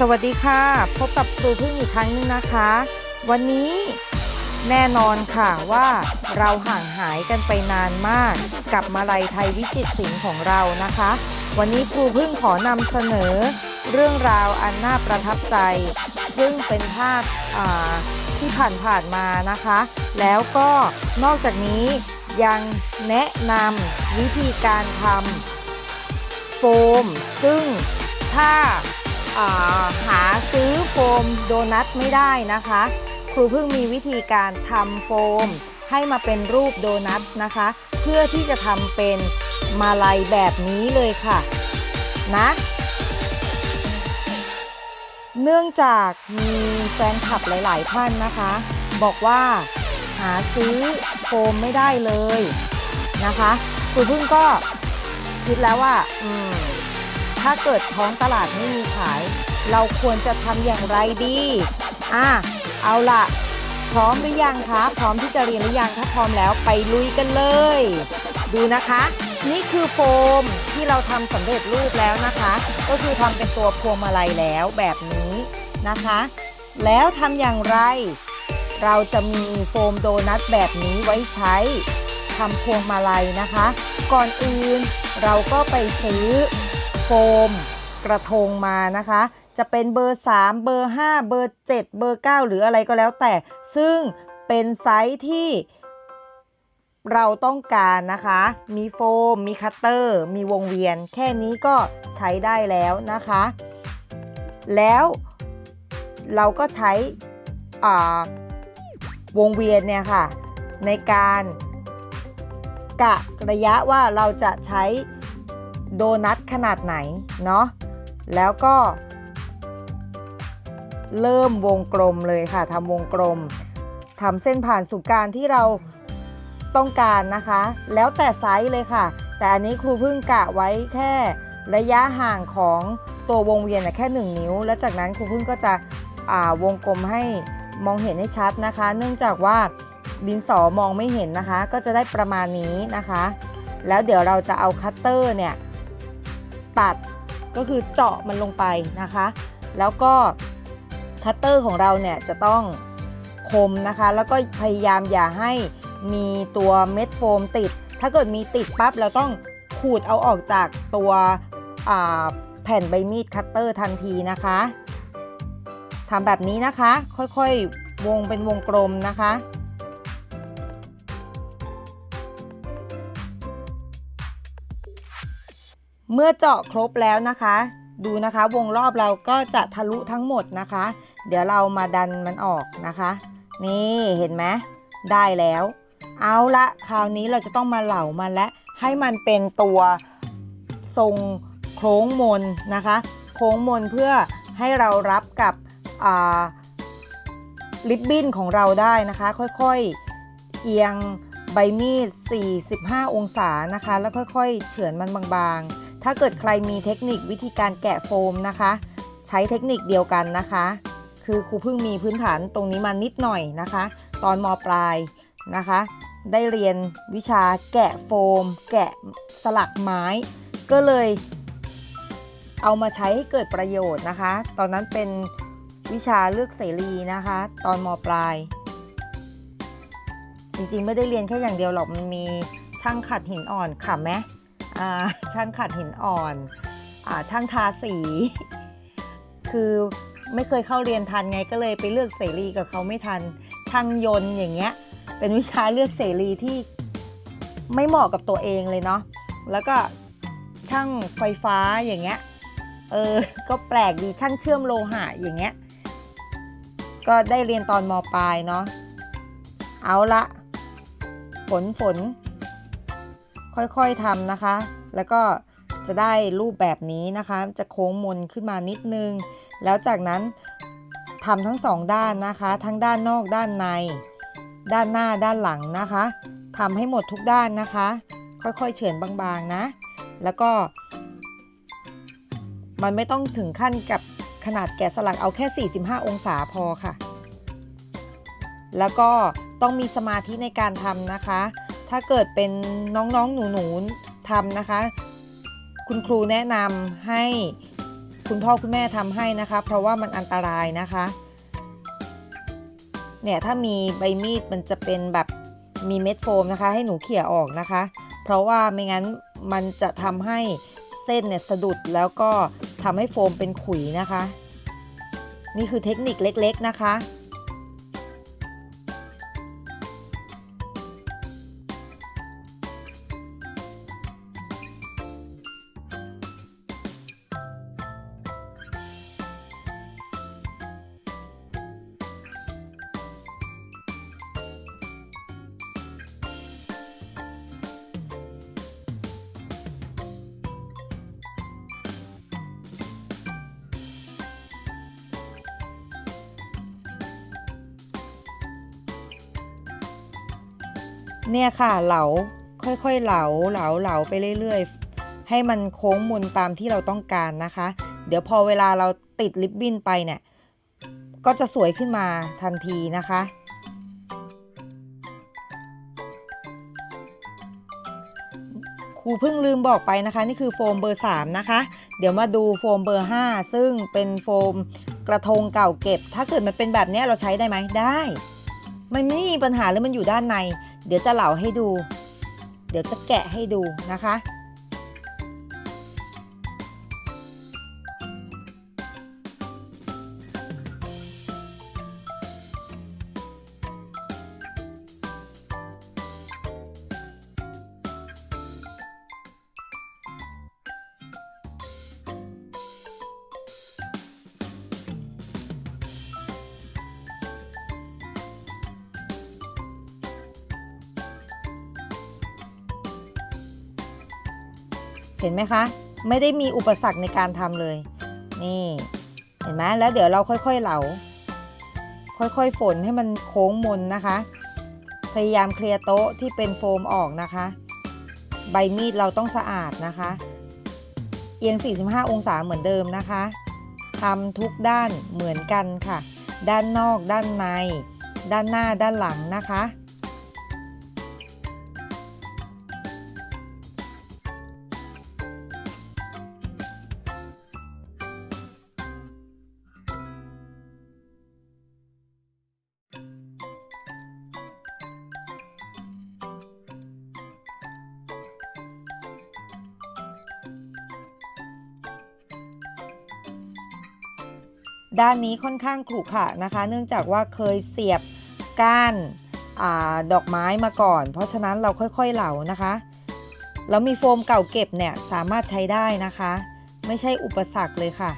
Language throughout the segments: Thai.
สวัสดีค่ะ พบกับครูพึ่งอีกครั้งหนึงนะคะ วันนี้แน่นอนค่ะว่าเราห่างหายกันไปนานมาก กับมาลัยไทยวิจิตรศิลป์ของเรานะคะ วันนี้ครูพึ่งขอนำเสนอ เรื่องราวอันน่าประทับใจ ซึ่งเป็นภาพอ่าที่ผ่านๆมานะคะ แล้วก็นอกจากนี้ยังแนะนำวิธีการทำโฟม ซึ่งถ้า หาซื้อโฟมโดนัทไม่ได้นะคะ ครูเพิ่งมีวิธีการทำโฟม ให้มาเป็นรูปโดนัทนะคะ เพื่อที่จะทำเป็นมาลัยแบบนี้เลยค่ะ นะ เนื่องจากมีแฟนคลับหลาย ๆ ท่านนะคะ บอกว่าหาซื้อโฟมไม่ได้เลยนะคะครูเพิ่งก็คิดแล้วว่า อืม ถ้าเกิดท้องตลาดไม่มีขาย เราควรจะทำอย่างไรดีอะเอาละพร้อมหรือยังคะพร้อมที่จะเรียนหรือยังถ้าพร้อมแล้วไปลุยกันเลย ดูนะคะ นี่คือโฟมที่เราทำสำเร็จรูปแล้วนะคะ ก็คือทำเป็นตัวพวงมาลัยแล้วแบบนี้นะคะ แล้วทำอย่างไร เราจะมีโฟมโดนัทแบบนี้ไว้ใช้ทำพวงมาลัยนะคะ ก่อนอื่นเราก็ไปซื้อ ฟมกระทงมานะคะ จะเป็นเบอร์ 3 เบอร์ 5 เบอร์ 7 เบอร์ 9 หรืออะไรก็แล้วแต่ ซึ่งเป็นไซส์ที่เราต้องการนะคะ มีโฟม มีคัตเตอร์ มีวงเวียน แค่นี้ก็ใช้ได้แล้วนะคะ แล้วเราก็ใช้วงเวียนเนี่ยค่ะ ในการกะระยะว่าเราจะใช้โดนัท ขนาดไหนเนาะแล้วก็ เริ่มวงกลมเลยค่ะทำวงกลมทำเส้นผ่านศูนย์กลางที่เราต้องการนะคะ แล้วแต่ไซส์เลยค่ะ แต่อันนี้ครูเพิ่งกะไว้แค่ระยะห่างของตัววงเวียนน่ะแค่ 1 นิ้ว แล้วจากนั้นครูเพิ่งก็จะวงกลมให้มองเห็นให้ชัดนะคะ เนื่องจากว่าดินสอมองไม่เห็นนะคะ ก็จะได้ประมาณนี้นะคะ แล้วเดี๋ยวเราจะเอาคัตเตอร์เนี่ย ตัดก็คือเจาะมันลงไปนะคะ แล้วก็คัตเตอร์ของเราเนี่ยจะต้องคมนะคะ แล้วก็พยายามอย่าให้มีตัวเม็ดโฟมติด ถ้าเกิดมีติดปั๊บเราต้องขูดเอาออกจากตัวแผ่นใบมีดคัตเตอร์ทันทีนะคะทำแบบนี้นะคะ ค่อยๆ วงเป็นวงกลมนะคะ เมื่อเจาะครบแล้วนะคะ ดูนะคะวงรอบเราก็จะทะลุทั้งหมดนะคะ เดี๋ยวเรามาดันมันออกนะคะ นี่เห็นไหมได้แล้ว เอาละคราวนี้เราจะต้องมาเหลามันและให้มันเป็นตัวทรงโค้งมนนะคะ โค้งมนเพื่อให้เรารับกับลิปบิ้นของเราได้นะคะ ค่อยๆเอียงใบมีด 45 องศานะคะ แล้วค่อยๆ เฉือนมันบางๆ ถ้าเกิดใครมีเทคนิควิธีการแกะโฟมนะคะ ใช้เทคนิคเดียวกันนะคะ คือครูเพิ่งมีพื้นฐานตรงนี้มานิดหน่อยนะคะ ตอนมปลายนะคะ ได้เรียนวิชาแกะโฟม แกะสลักไม้ ก็เลยเอามาใช้ให้เกิดประโยชน์นะคะ ตอนนั้นเป็นวิชาเลือกเสรีนะคะ ตอนมปลาย จริงๆไม่ได้เรียนแค่อย่างเดียวหรอกมันมีช่างขัดหินอ่อนค่ะแม่ ช่างขัดหินอ่อนอช่างทาสี คือไม่เคยเข้าเรียนทันไงก็เลยไปเลือกเสรีกับเขาไม่ทัน ช่างยนต์อย่างเงี้ย เป็นวิชาเลือกเสรีที่ไม่เหมาะกับตัวเองเลยเนาะ แล้วก็ช่างไฟฟ้าอย่างเงี้ย เออ ก็แปลกดีช่างเชื่อมโลหะอย่างเงี้ย ก็ได้เรียนตอนมปลายเนาะ เอาละ ฝนฝน ค่อยๆทำนะคะ แล้วก็จะได้รูปแบบนี้นะคะ จะโค้งมนขึ้นมานิดนึง แล้วจากนั้นทำทั้งสองด้านนะคะ ทั้งด้านนอกด้านใน ด้านหน้าด้านหลังนะคะทำให้หมดทุกด้านนะคะ ค่อยๆเฉือนบางๆนะ แล้วก็ มันไม่ต้องถึงขั้นกับขนาดแกะสลักเอาแค่ 45 องศาพอค่ะ แล้วก็ต้องมีสมาธิในการทำนะคะ ถ้าเกิดเป็นน้องๆหนูๆทำนะคะ คุณครูแนะนำให้คุณพ่อคุณแม่ทำให้นะคะ เพราะว่ามันอันตรายนะคะ เนี่ยถ้ามีใบมีดมันจะเป็นแบบมีเม็ดโฟมนะคะ ให้หนูเขี่ยออกนะคะ เพราะว่าไม่งั้นมันจะทำให้เส้นเนี่ยสะดุดแล้วก็ทำให้โฟมเป็นขุยนะคะ นี่คือเทคนิคเล็กๆนะคะ เนี่ยค่ะเหลาค่อยๆเหลาเหลาเหลาไปเรื่อยๆ ให้มันโค้งมนตามที่เราต้องการนะคะ เดี๋ยวพอเวลาเราติดลิปบิ้นไปเนี่ย ก็จะสวยขึ้นมาทันทีนะคะ ครูเพิ่งลืมบอกไปนะคะ นี่คือโฟมเบอร์ 3 นะคะ เดี๋ยวมาดูโฟมเบอร์ 5 ซึ่งเป็นโฟมกระทงเก่าเก็บ ถ้าเกิดมันเป็นแบบนี้เราใช้ได้ไหมได้ มันไม่มีปัญหาเลยมันอยู่ด้านใน เดี๋ยวจะเหลาให้ดู เดี๋ยวจะแกะให้ดูนะคะ เห็นไหมคะ ไม่ได้มีอุปสรรคในการทำเลย นี่ เห็นไหมแล้วเดี๋ยวเราค่อยๆเหลา ค่อยๆฝนให้มันโค้งมนนะคะ พยายามเคลียร์โต๊ะที่เป็นโฟมออกนะคะ ใบมีดเราต้องสะอาดนะคะ เอียง 45 องศาเหมือนเดิมนะคะทำทุกด้านเหมือนกันค่ะ ด้านนอก ด้านใน ด้านหน้า ด้านหลังนะคะ ด้านนี้ค่อนข้างขรุขระนะคะ เนื่องจากว่าเคยเสียบก้านอาดอกไม้มาก่อน เพราะฉะนั้นเราค่อยๆเหลานะคะแล้วมีโฟมเก่าเก็บเนี่ยสามารถใช้ได้นะคะ ไม่ใช่อุปสรรคเลยค่ะ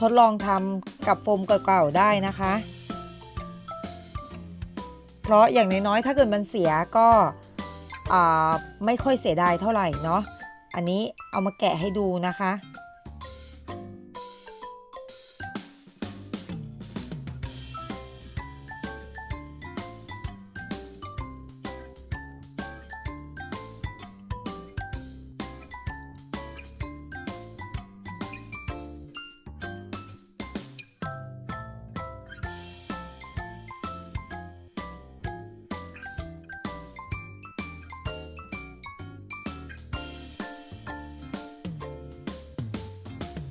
ทดลองทำกับโฟมเก่าๆได้นะคะ เพราะอย่างน้อยๆถ้าเกิดมันเสียก็ไม่ค่อยเสียดายเท่าไหร่เนาะอันนี้เอามาแกะให้ดูนะคะ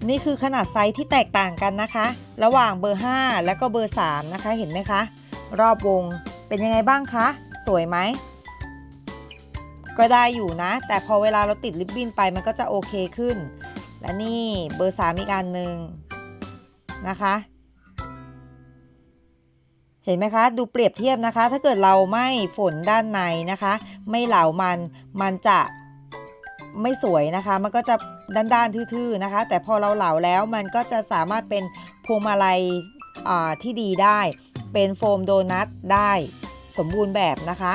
นี่คือขนาดไซส์ที่แตกต่างกันนะคะ ระหว่างเบอร์ 5 และก็เบอร์ 3 นะคะเห็นไหมคะ รอบวงเป็นยังไงบ้างคะ สวยไหม ก็ได้อยู่นะ แต่พอเวลาเราติดริบบิ้นไปมันก็จะโอเคขึ้น และนี่เบอร์ 3 อีกอันหนึ่งนะคะเห็นไหมคะ ดูเปรียบเทียบนะคะ ถ้าเกิดเราไม่ฝนด้านในนะคะ ไม่เหลามันมันจะไม่สวยนะคะ มันก็จะ ด้านๆทื่อๆนะคะ แต่พอเราเหลาแล้วมันก็จะสามารถเป็นพวงมาลัยอ่าที่ดีได้ เป็นโฟมโดนัทได้สมบูรณ์แบบนะคะ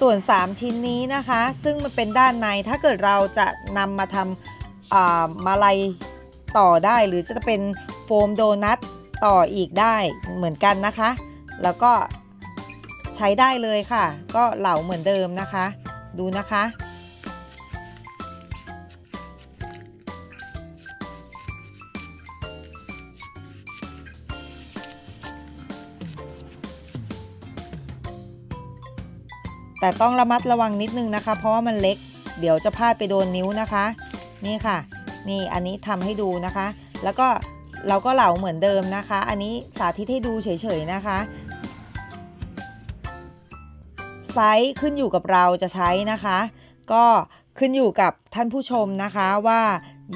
ส่วน 3 ชิ้นนี้นะคะ ซึ่งมันเป็นด้านในถ้าเกิดเราจะนำมาทำอ่ามาลัยต่อได้ หรือจะเป็นโฟมโดนัทต่ออีกได้เหมือนกันนะคะ แล้วก็ใช้ได้เลยค่ะ ก็เหลาเหมือนเดิมนะคะ ดูนะคะ แต่ต้องระมัดระวังนิดนึงนะคะ เพราะว่ามันเล็ก เดี๋ยวจะพลาดไปโดนนิ้วนะคะ นี่ค่ะ นี่อันนี้ทำให้ดูนะคะ แล้วก็เราก็เหลาเหมือนเดิมนะคะ อันนี้สาธิตให้ดูเฉยๆนะคะไซส์ขึ้นอยู่กับเราจะใช้นะคะ ก็ขึ้นอยู่กับท่านผู้ชมนะคะว่า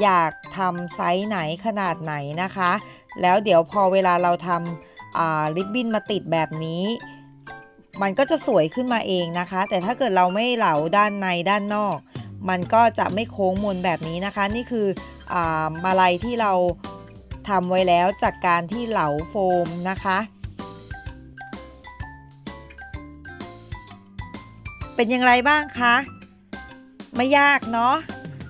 อยากทำไซส์ไหนขนาดไหนนะคะ แล้วเดี๋ยวพอเวลาเราทำริบบิ้นมาติดแบบนี้ มันก็จะสวยขึ้นมาเองนะคะ แต่ถ้าเกิดเราไม่เหลาด้านในด้านนอก มันก็จะไม่โค้งมนแบบนี้นะคะ นี่คืออามาลัยที่เราทำไว้แล้วจากการที่เหลาโฟมนะคะ เป็นอย่างไรบ้างคะไม่ยากเนาะ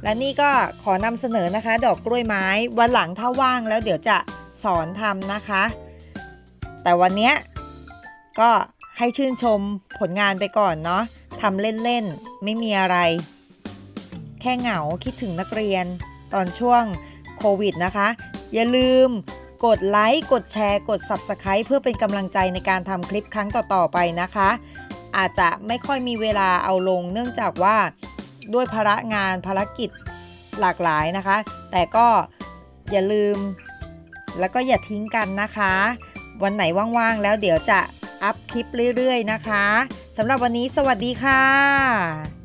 และนี่ก็ขอนำเสนอนะคะ ดอกกล้วยไม้วันหลังถ้าว่างแล้วเดี๋ยวจะสอนทำนะคะ แต่วันนี้ก็ ให้ชื่นชมผลงานไปก่อนเนาะทำเล่นๆ ไม่มีอะไร แค่เหงาคิดถึงนักเรียน ตอนช่วงโควิดนะคะ อย่าลืมกดไลค์ กดแชร์ กด Subscribe เพื่อเป็นกำลังใจในการทำคลิปครั้งต่อๆไปนะคะ อาจจะไม่ค่อยมีเวลาเอาลง เนื่องจากว่าด้วยภาระงานภารกิจหลากหลายนะคะ แต่ก็อย่าลืม แล้วก็อย่าทิ้งกันนะคะ วันไหนว่างๆ แล้วเดี๋ยวจะ อัพคลิปเรื่อยๆนะคะสำหรับวันนี้สวัสดีค่ะ